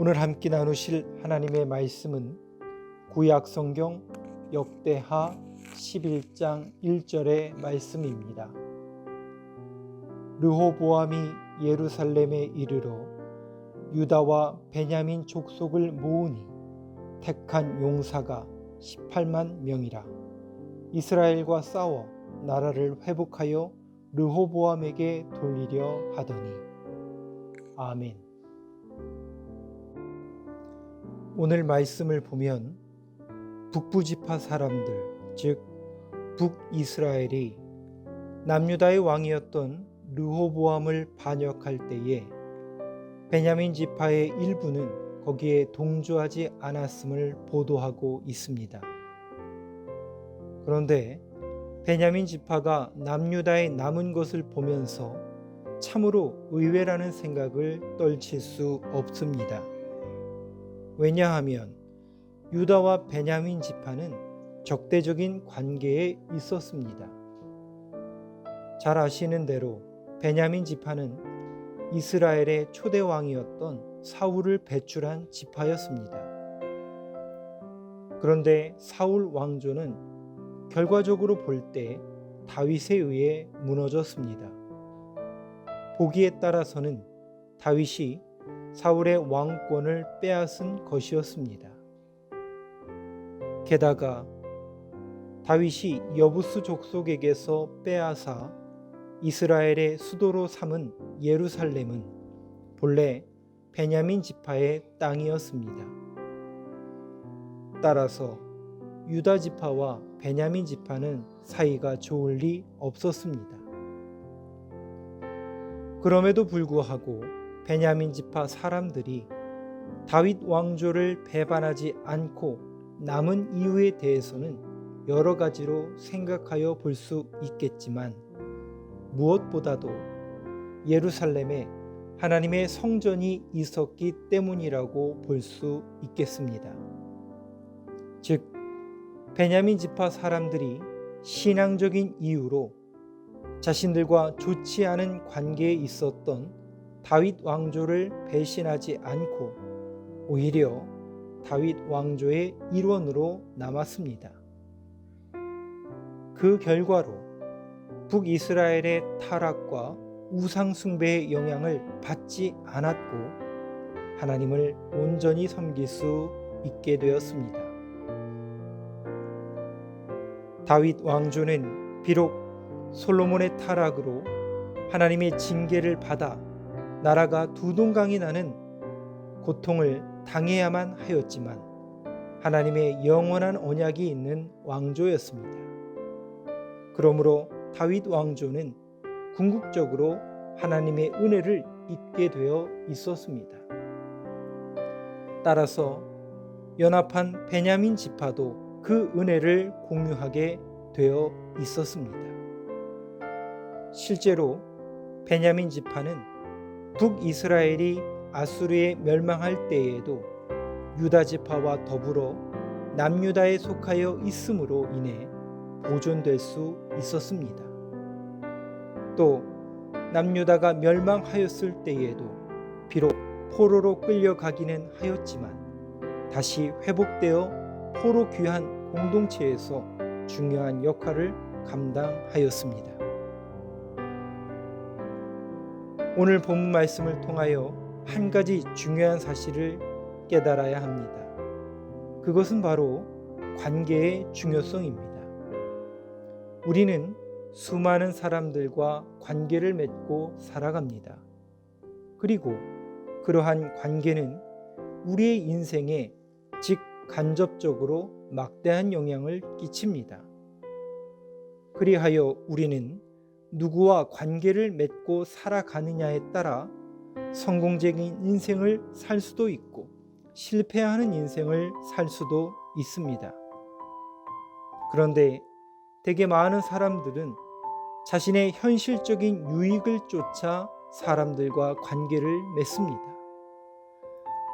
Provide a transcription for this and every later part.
오늘 함께 나누실 하나님의 말씀은 구약 성경 역대하 11장 1절의 말씀입니다. 르호보암이 예루살렘에 이르러 유다와 베냐민 족속을 모으니 택한 용사가 18만 명이라 이스라엘과 싸워 나라를 회복하여 르호보암에게 돌리려 하더니 아멘. 오늘 말씀을 보면 북부지파 사람들 즉 북이스라엘이 남유다의 왕이었던 르호보암을 반역할 때에 베냐민 지파의 일부는 거기에 동조하지 않았음을 보도하고 있습니다. 그런데 베냐민 지파가 남유다의 남은 것을 보면서 참으로 의외라는 생각을 떨칠 수 없습니다. 왜냐하면 유다와 베냐민 지파는 적대적인 관계에 있었습니다. 잘 아시는 대로 베냐민 지파는 이스라엘의 초대 왕이었던 사울을 배출한 지파였습니다. 그런데 사울 왕조는 결과적으로 볼 때 다윗에 의해 무너졌습니다. 보기에 따라서는 다윗이 사울의 왕권을 빼앗은 것이었습니다. 게다가 다윗이 여부스 족속에게서 빼앗아 이스라엘의 수도로 삼은 예루살렘은 본래 베냐민 지파의 땅이었습니다. 따라서 유다 지파와 베냐민 지파는 사이가 좋을 리 없었습니다. 그럼에도 불구하고 베냐민 지파 사람들이 다윗 왕조를 배반하지 않고 남은 이유에 대해서는 여러 가지로 생각하여 볼 수 있겠지만 무엇보다도 예루살렘에 하나님의 성전이 있었기 때문이라고 볼 수 있겠습니다. 즉, 베냐민 지파 사람들이 신앙적인 이유로 자신들과 좋지 않은 관계에 있었던 다윗 왕조를 배신하지 않고 오히려 다윗 왕조의 일원으로 남았습니다. 그 결과로 북이스라엘의 타락과 우상숭배의 영향을 받지 않았고 하나님을 온전히 섬길 수 있게 되었습니다. 다윗 왕조는 비록 솔로몬의 타락으로 하나님의 징계를 받아 나라가 두 동강이 나는 고통을 당해야만 하였지만 하나님의 영원한 언약이 있는 왕조였습니다. 그러므로 다윗 왕조는 궁극적으로 하나님의 은혜를 입게 되어 있었습니다. 따라서 연합한 베냐민 지파도 그 은혜를 공유하게 되어 있었습니다. 실제로 베냐민 지파는 북이스라엘이 아수르에 멸망할 때에도 유다 지파와 더불어 남유다에 속하여 있음으로 인해 보존될 수 있었습니다. 또 남유다가 멸망하였을 때에도 비록 포로로 끌려가기는 하였지만 다시 회복되어 포로 귀한 공동체에서 중요한 역할을 감당하였습니다. 오늘 본문 말씀을 통하여 한 가지 중요한 사실을 깨달아야 합니다. 그것은 바로 관계의 중요성입니다. 우리는 수많은 사람들과 관계를 맺고 살아갑니다. 그리고 그러한 관계는 우리의 인생에 직간접적으로 막대한 영향을 끼칩니다. 그리하여 우리는 누구와 관계를 맺고 살아가느냐에 따라 성공적인 인생을 살 수도 있고 실패하는 인생을 살 수도 있습니다. 그런데 되게 많은 사람들은 자신의 현실적인 유익을 쫓아 사람들과 관계를 맺습니다.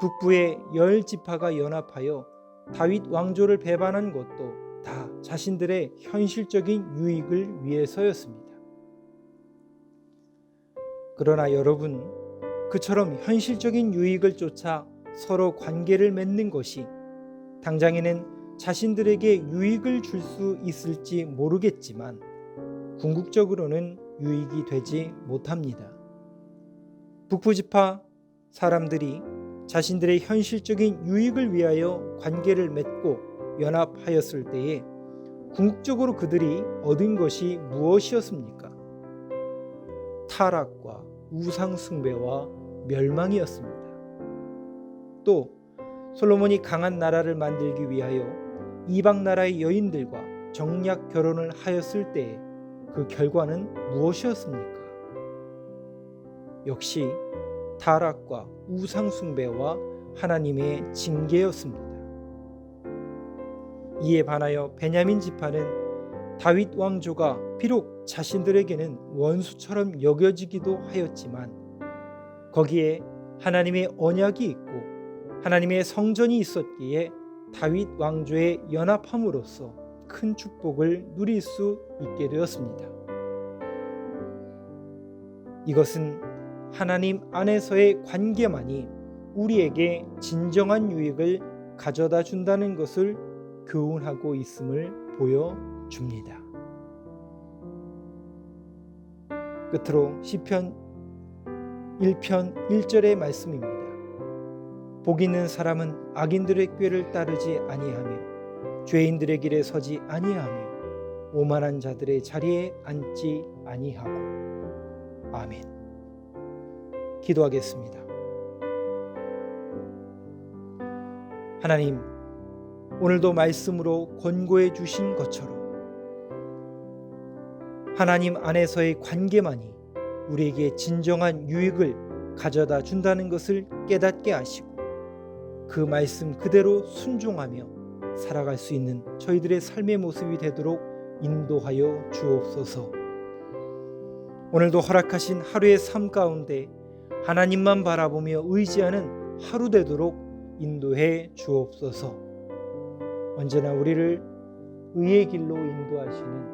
북부의 열 지파가 연합하여 다윗 왕조를 배반한 것도 다 자신들의 현실적인 유익을 위해서였습니다. 그러나 여러분, 그처럼 현실적인 유익을 쫓아 서로 관계를 맺는 것이 당장에는 자신들에게 유익을 줄 수 있을지 모르겠지만 궁극적으로는 유익이 되지 못합니다. 북부지파 사람들이 자신들의 현실적인 유익을 위하여 관계를 맺고 연합하였을 때에 궁극적으로 그들이 얻은 것이 무엇이었습니까? 타락과 우상숭배와 멸망이었습니다. 또 솔로몬이 강한 나라를 만들기 위하여 이방 나라의 여인들과 정략 결혼을 하였을 때에 그 결과는 무엇이었습니까? 역시 타락과 우상숭배와 하나님의 징계였습니다. 이에 반하여 베냐민 지파는 다윗 왕조가 비록 자신들에게는 원수처럼 여겨지기도 하였지만 거기에 하나님의 언약이 있고 하나님의 성전이 있었기에 다윗 왕조의 연합함으로써 큰 축복을 누릴 수 있게 되었습니다. 이것은 하나님 안에서의 관계만이 우리에게 진정한 유익을 가져다 준다는 것을 교훈하고 있음을 보여줍니다. 끝으로 시편 1편 1절의 말씀입니다. 복 있는 사람은 악인들의 꾀를 따르지 아니하며 죄인들의 길에 서지 아니하며 오만한 자들의 자리에 앉지 아니하고 아멘. 기도하겠습니다. 하나님, 오늘도 말씀으로 권고해 주신 것처럼 하나님 안에서의 관계만이 우리에게 진정한 유익을 가져다 준다는 것을 깨닫게 하시고 그 말씀 그대로 순종하며 살아갈 수 있는 저희들의 삶의 모습이 되도록 인도하여 주옵소서. 오늘도 허락하신 하루의 삶 가운데 하나님만 바라보며 의지하는 하루 되도록 인도해 주옵소서. 언제나 우리를 의의 길로 인도하시는